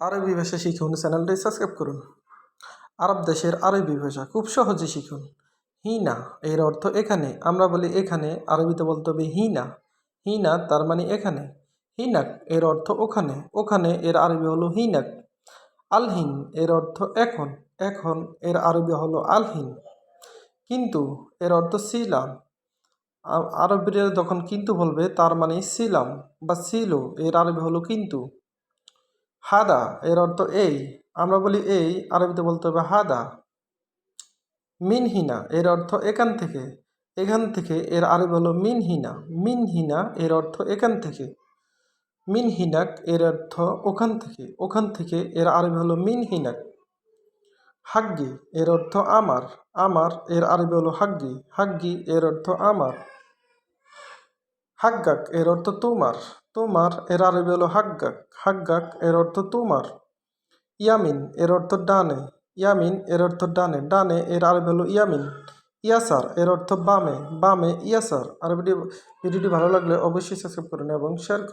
আরবি ভাষা শিখুন, চ্যানেলটি সাবস্ক্রাইব করুন। আরব দেশের আরবি ভাষা খুব সহজে শিখুন। হিনা, এর অর্থ এখানে, আমরা বলি এখানে, আরবিতে বলতে হবে হিনা। হিনা, তার মানে এখানে। হিনাক, এর অর্থ ওখানে। ওখানে, এর আরবি হলো হিনাক। আলহিন, এর অর্থ এখন। এখন, এর আরবি হলো আলহিন। কিন্তু, এর অর্থ ছিলাম আরবিরা যখন কিন্তু বলবে, তার মানে ছিলাম বা ছিল এর আরবি হলো কিন্তু। হাদা, এর অর্থ এই। আমরা বলি এই, আরবিতে বলতে হবে হাদা। মিনহিনা, এর অর্থ এখান থেকে। এখান থেকে, এর আরবি হলো মিনহিনা। মিনহিনা, এর অর্থ এখান থেকে। মিনহিনাক, এর অর্থ ওখান থেকে। ওখান থেকে, এর আরবি হলো মিনহিনাক। হাগ্গি, এর অর্থ আমার। আমার, এর আরবি হলো হাগ্গি। হাগ্গি, এর অর্থ আমার। হাগ্গাক, এর অর্থ তোমার। তোমার এর আরবি হলো হাগ্গাক। হাগ্গাক এর অর্থ তোমার। ইয়ামিন এর অর্থ ডানে। ইয়ামিন এর অর্থ ডানে। ডানে এর আরবি হলো ইয়ামিন। ইয়াসার এর অর্থ বামে। বামে ইয়াসার। আর ভিডিও ভিডিওটি ভালো লাগলে অবশ্যই সাবস্ক্রাইব করুন এবং শেয়ার করুন